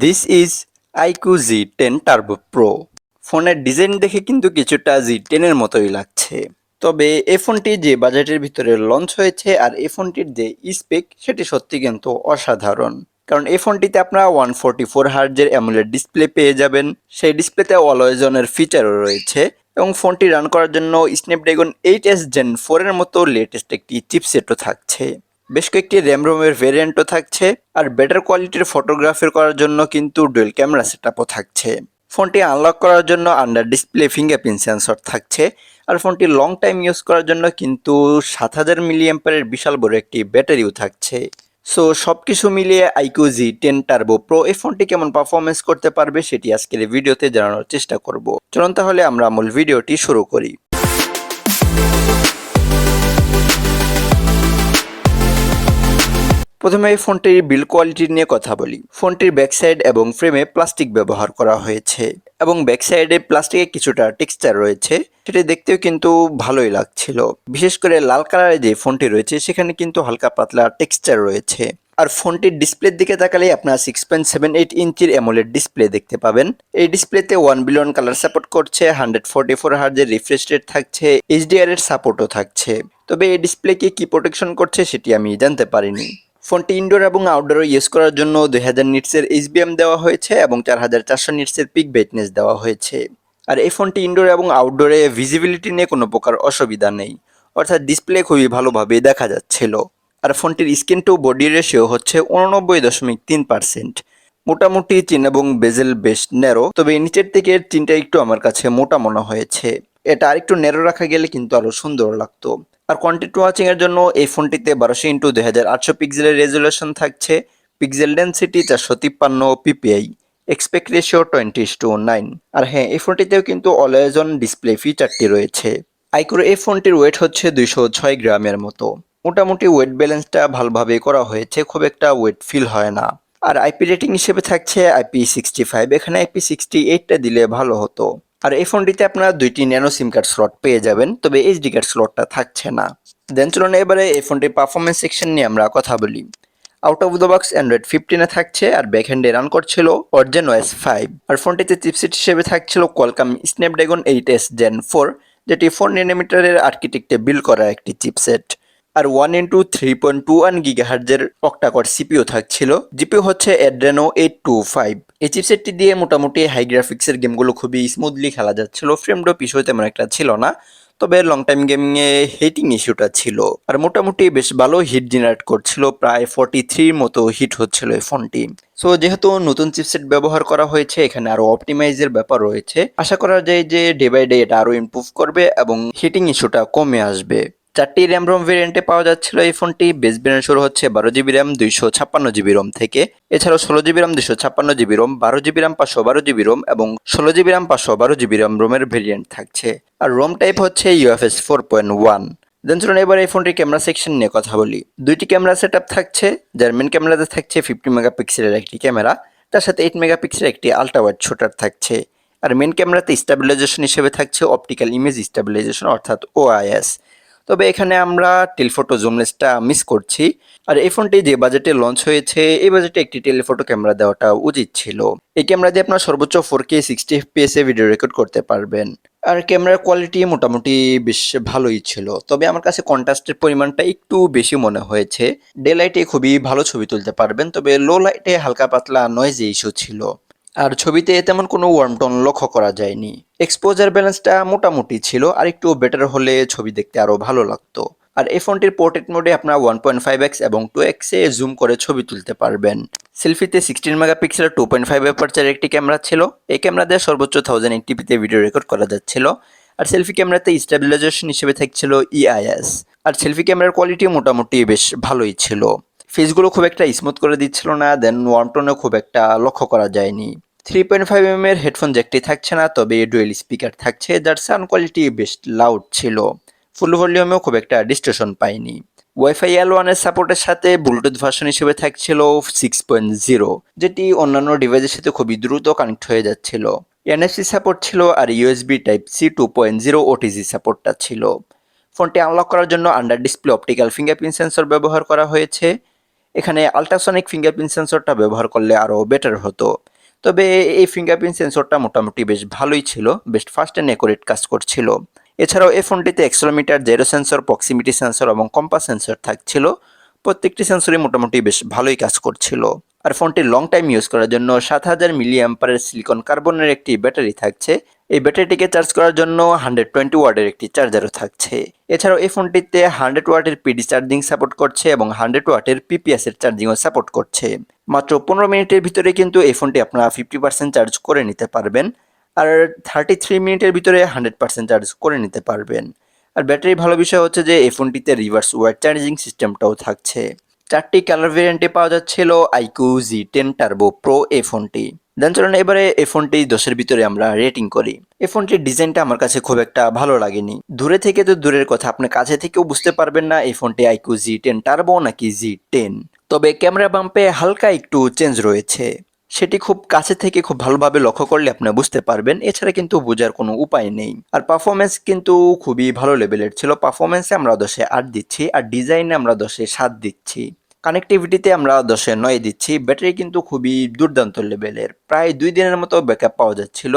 This is iQOO Z ten turbo pro ফোনের design দেখে কিন্তু কিছুটা জি টেনের মতোই লাগছে। তবে এ ফোনটি যে বাজেটের ভিতরে লঞ্চ হয়েছে আর এই ফোনটির যে স্পেক সেটি সত্যি কিন্তু অসাধারণ। কারণ এই ফোনটিতে আপনারা ওয়ান ফোরটি ফোর হার্জের অ্যামুলেট ডিসপ্লে পেয়ে যাবেন। সেই ডিসপ্লেতে অলওয়েজনের ফিচারও রয়েছে এবং ফোনটি রান করার জন্য স্ন্যাপড্রাগন এইট এস জেন ফোরের মতো লেটেস্ট একটি চিপসেটও থাকছে। বেশ কয়েকটি র্যাম রোমের ভেরিয়েন্টও থাকছে, আর বেটার কোয়ালিটির ফটোগ্রাফি করার জন্য কিন্তু ডুয়েল ক্যামেরা সেটআপও থাকছে। ফোনটি আনলক করার জন্য আন্ডার ডিসপ্লে ফিঙ্গারপ্রিন্ট সেন্সর থাকছে, আর ফোনটি লং টাইম ইউজ করার জন্য কিন্তু সাত হাজার মিলিয়াম্পারের বিশাল বড় একটি ব্যাটারিও থাকছে। সো সব কিছু মিলিয়ে iQOO Z ten turbo pro এই ফোনটি কেমন পারফরমেন্স করতে পারবে সেটি আজকের ভিডিওতে জানানোর চেষ্টা করব। চলুন তাহলে আমরা মূল ভিডিওটি শুরু করি। প্রথমে এই ফোনটির বিল কোয়ালিটি নিয়ে কথা বলি। ফোনটির ব্যাক সাইড এবং ফ্রেমে প্লাস্টিক ব্যবহার করা হয়েছে এবং ব্যাক সাইডে প্লাস্টিকের কিছুটা টেক্সচার রয়েছে, সেটি দেখতেও কিন্তু ভালোই লাগছিল। বিশেষ করে লাল কালারের যে ফোনটি রয়েছে, সেখানে কিন্তু হালকা পাতলা টেক্সচার রয়েছে। আর ফোনটির ডিসপ্লের দিকে তাকালে আপনার সিক্স পয়েন্ট সেভেন এইট ইঞ্চির অ্যামোলেড ডিসপ্লে দেখতে পাবেন। এই ডিসপ্লেতে ওয়ান বিলিয়ন কালার সাপোর্ট করছে হান্ড্রেড ফোর্টি ফোর হার্জের রিফ্রেশ রেট থাকছে এইচডিআর এর সাপোর্টও থাকছে। তবে এই ডিসপ্লে ডিসপ্লেকে কি প্রোটেকশন করছে, সেটি আমি জানতে পারিনি। ফোনটি ইনডোর এবং আউটডোরে ইউজ করার জন্য দুই হাজার নিটসের এইচবিএম দেওয়া হয়েছে এবং চার হাজার চারশো নিটসের পিক ব্রাইটনেস দেওয়া হয়েছে। আর এই ফোনটি ইনডোর এবং আউটডোরে ভিজিবিলিটি নিয়ে কোনো প্রকার অসুবিধা নেই। অর্থাৎ ডিসপ্লে খুবই ভালোভাবে দেখা যাচ্ছিল। আর ফোনটির স্ক্রিন টু বডি রেশিও হচ্ছে উননব্বই দশমিক তিন পার্সেন্ট মোটামুটি চিন এবং বেজেল বেশ ন্যারো তবে নিচের থেকে চিনটা একটু আমার কাছে মোটা মনে হয়েছে। এটা আরেকটু ন্যারো রাখা গেলে কিন্তু আরও সুন্দর লাগতো। আর কন্টেন্ট ওয়াচিং এর জন্য এই ফোনটিতে বারোশো ইন্টু দুই হাজার আটশো পিক্সেলের রেজুলেশন থাকছে। পিক্সেল ডেন্সিটি চারশো তিপ্পান্ন PPI aspect ratio twenty two nine আর হ্যাঁ এই ফোনটিতেও কিন্তু অলওয়েজ অন ডিসপ্লে ফিচারটি রয়েছে। আইকুরো এই ফোনটির ওয়েট হচ্ছে দুইশো ছয় গ্রামের মতো। মোটামুটি ওয়েট ব্যালেন্সটা ভালোভাবে করা হয়েছে, খুব একটা ওয়েট ফিল হয় না। আর আইপি রেটিং হিসেবে থাকছে আইপি সিক্সটি ফাইভ এখানে আইপি সিক্সটি এইটটা দিলে ভালো হতো। আর এই ফোনটিতে আপনারা দুইটি ন্যানো সিম কার্ড স্লট পেয়ে যাবেন, তবে এইচডি কার্ড স্লটটা থাকছে না। দেন চলুন এবারে এই ফোনটির পারফরমেন্স সেকশন নিয়ে আমরা কথা বলি। Out of the box Android ফিফটিনে থাকছে আর ব্যাক হ্যান্ডে রান করছিল অরজেন ওয়েস ফাইভ আর ফোনটিতে চিপসেট হিসেবে থাকছিল Qualcomm Snapdragon eight S gen four যেটি ফোর নেনোমিটারের আর্কিটেক্টে বিল্ড করা একটি চিপসেট আর one into three point two one গিগাহার্জের octa core CPU থাকছিল জিপিও হচ্ছে অ্যাড্রেনো এইট টু ফাইভ এই চিপসেটটি দিয়ে মোটামুটি হাই গ্রাফিক্সের গেমগুলো খুবই স্মুথলি খেলা যাচ্ছিল। ফ্রেম ড্রপ ইস্যু তেমন একটা ছিল না, তবে লং টাইম গেমিংয়ে হিটিং ইস্যুটা ছিল। আর মোটামুটি বেশ ভালো হিট জেনারেট করছিল, প্রায় ফর্টি থ্রির মতো হিট হচ্ছিল এই ফোনটি সো যেহেতু নতুন চিপসেট ব্যবহার করা হয়েছে, এখানে আরও অপটিমাইজের ব্যাপার রয়েছে। আশা করা যায় যে ডে বাই ডে এটা আরও ইমপ্রুভ করবে এবং হিটিং ইস্যুটা কমে আসবে। চারটি র্যাম রোম ভেরিয়েন্টে পাওয়া যাচ্ছিল এই ফোনটি। বেস ভেরিয়েন্ট শুরু হচ্ছে বারো জিবি র্যাম দুইশো ছাপ্পান্ন জিবি রোম থেকে। এছাড়াও ষোলো জিবি র্যাম দুইশো ছাপ্পান্ন জিবি রোম বারো জিবি র্যাম পাঁচশো বারো জিবি রোম এবং ষোলো জিবি র্যাম পাঁচশো বারো জিবি রোম রোমের ভেরিয়েন্ট থাকছে। আর রোম টাইপ হচ্ছে UFS four point one then চলুন এবার এই ফোনটির ক্যামেরা সেকশন নিয়ে কথা বলি। দুইটি ক্যামেরা সেট থাকছে, যার মেন ক্যামেরাতে থাকছে ফিফটি মেগাপিক্সেলের একটি ক্যামেরা তার সাথে এইট মেগাপিক্সেলের একটি আল্ট্রা ওয়াইড শুটার থাকছে। আর মেন ক্যামেরাতে স্টেবিলাইজেশন হিসেবে থাকছে অপটিক্যাল ইমেজ স্টেবিলাইজেশন অর্থাৎ ওআইএস তবে এখানে আমরা টেলিফটো জুমলেসটা মিস করছি। আর এই ফোনটি যে বাজেটে লঞ্চ হয়েছে, এই বাজেটে একটি টেলিফটো ক্যামেরা দেওয়াটা উচিত ছিল। এই ক্যামেরা দিয়ে আপনার সর্বোচ্চ ফোর কে সিক্সটি এফপিএস এ ভিডিও রেকর্ড করতে পারবেন। আর ক্যামেরার কোয়ালিটি মোটামুটি বেশ ভালোই ছিল। তবে আমার কাছে কন্ট্রাস্টের পরিমাণটা একটু বেশি মনে হয়েছে। ডে লাইটে খুবই ভালো ছবি তুলতে পারবেন, তবে লো লাইটে হালকা পাতলা নয়েজ ইস্যু ছিল। আর ছবিতে তেমন কোনো ওয়ার্ম টোন লক্ষ্য করা যায়নি। এক্সপোজার ব্যালেন্সটা মোটামুটি ছিল, আর একটু বেটার হলে ছবি দেখতে আরও ভালো লাগতো। আর এই ফোনটির পোর্ট্রেট মোডে আপনার ওয়ান পয়েন্ট ফাইভ এক্স এবং টু এক্সে জুম করে ছবি তুলতে পারবেন। সেলফিতে sixteen megapixel two point five aperture একটি ক্যামেরা ছিল। এই ক্যামেরা দিয়ে সর্বোচ্চ থাউজেন্ড এইটিপিতে ভিডিও রেকর্ড করা যাচ্ছিল। আর সেলফি ক্যামেরাতে স্টেবিলাইজেশন হিসেবে থাকছিল ইআইএস আর সেলফি ক্যামেরার কোয়ালিটি মোটামুটি বেশ ভালোই ছিল। ফেসগুলো খুব একটা স্মুথ করে দিচ্ছিল না দেন ওয়ার্ম টোনও খুব একটা লক্ষ্য করা যায়নি। থ্রি পয়েন্ট ফাইভ এম এর হেডফোন জ্যাকটি থাকছে না, তবে ডুয়েল স্পিকার থাকছে, যার সাউন্ড কোয়ালিটি বেশ লাউড ছিল। ফুল ভলিউমেও খুব একটা ডিস্টেশন পাইনি। ওয়াইফাই এল ওয়ানের সাপোর্টের সাথে ব্লুটুথ ভার্সন হিসেবে থাকছিল সিক্স পয়েন্ট জিরো যেটি অন্যান্য ডিভাইসের সাথে খুবই দ্রুত কানেক্ট হয়ে যাচ্ছিল। এনএফসি সাপোর্ট ছিল আর USB type C two point zero OTG সাপোর্টটা ছিল। ফোনটি আনলক করার জন্য under display optical fingerprint sensor ব্যবহার করা হয়েছে। এখানে আল্ট্রাসনিক ফিঙ্গারপ্রিন্ট সেন্সরটা ব্যবহার করলে আরও বেটার হতো। তবে এই ফিঙ্গারপ্রিন্ট সেন্সরটা মোটামুটি বেশ ভালোই ছিল, বেশ ফাস্ট অ্যান্ড অ্যাকুরেট কাজ করছিল। এছাড়াও এই ফোনটিতে accelerometer gyro sensor proximity sensor এবং কম্পাস সেন্সর থাকছিল। প্রত্যেকটি সেন্সরই মোটামুটি বেশ ভালোই কাজ করছিল। আর ফোনটি লং টাইম ইউজ করার জন্য সাত হাজার মিলি অ্যাম্পারের সিলিকন কার্বনের একটি ব্যাটারি থাকছে। এই ব্যাটারিটিকে চার্জ করার জন্য হান্ড্রেড টোয়েন্টি ওয়ার্ডের একটি চার্জারও থাকছে। এছাড়াও এই ফোনটিতে হান্ড্রেড ওয়াটের পিডি চার্জিং সাপোর্ট করছে এবং হান্ড্রেড ওয়াটের পিপিএস এর চার্জিংও সাপোর্ট করছে। মাত্র পনেরো মিনিটের ভিতরে কিন্তু এই ফোনটি আপনারা ফিফটি পার্সেন্ট চার্জ করে নিতে পারবেন আর থার্টি থ্রি মিনিটের ভিতরে হান্ড্রেড পার্সেন্ট চার্জ করে নিতে পারবেন। আর ব্যাটারি ভালো বিষয় হচ্ছে যে এই ফোনটিতে রিভার্স ওয়ার চার্জিং সিস্টেমটাও থাকছে। চারটি কালার ভেরিয়েন্টে পাওয়া যাচ্ছিল iQOO Z ten turbo pro এ ফোনটি দেন চলুন এবারে এ ফোনটি দশের ভিতরে আমরা রেটিং করি। এ ফোনটির ডিজাইনটা আমার কাছে খুব একটা ভালো লাগেনি। দূরে থেকে তো দূরের কথা, আপনি কাছে থেকেও বুঝতে পারবেন না এই ফোনটি আইকু জি টেন টার্বো নাকি জি টেন তবে ক্যামেরা বাম্পে হালকা একটু চেঞ্জ রয়েছে। সেটি খুব কাছে থেকে খুব ভালোভাবে লক্ষ্য করলে আপনি বুঝতে পারবেন, এছাড়া কিন্তু বোঝার কোনো উপায় নেই। আর পারফরমেন্স কিন্তু খুবই ভালো লেভেলের ছিল। পারফরমেন্সে আমরা দশে আট দিচ্ছি, আর ডিজাইনে আমরা দশে সাত দিচ্ছি। কানেক্টিভিটিতে আমরা দশে নয় দিচ্ছি। ব্যাটারি কিন্তু খুবই দুর্দান্ত লেভেলের প্রায় দুই দিনের মতো ব্যাকআপ পাওয়া যাচ্ছিল।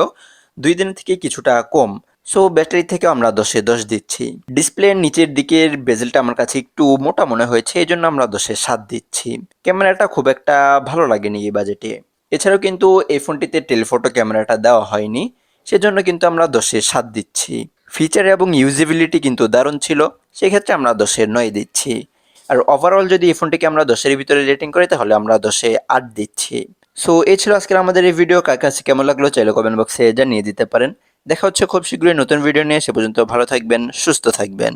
দুই দিন থেকে কিছুটা কম। সো ব্যাটারি থেকে আমরা দশে দশ দিচ্ছি। ডিসপ্লের নিচের দিকের বেজেলটা আমার কাছে একটু মোটা মনে হয়েছে এই জন্য আমরা দশে সাত দিচ্ছি। ক্যামেরাটা খুব একটা ভালো লাগেনি এই বাজেটে এছাড়াও কিন্তু এই ফোনটিতে টেলিফোটো ক্যামেরাটা দেওয়া হয়নি। সেজন্য কিন্তু আমরা দশে সাত দিচ্ছি। ফিচার এবং ইউজিবিলিটি কিন্তু দারুণ ছিল। সেক্ষেত্রে আমরা দশের নয় দিচ্ছি। আর ওভারঅল যদি এই ফোনটিকে আমরা দশের ভিতরে রেটিং করি, তাহলে আমরা দশে আট দিচ্ছি। সো এই ছিল আজকের আমাদের এই ভিডিও কার কাছে কেমন লাগল চাইলে কমেন্ট বক্সে জানিয়ে দিতে পারেন। দেখা হচ্ছে খুব শীঘ্রই নতুন ভিডিও নিয়ে। সে পর্যন্ত ভালো থাকবেন, সুস্থ থাকবেন।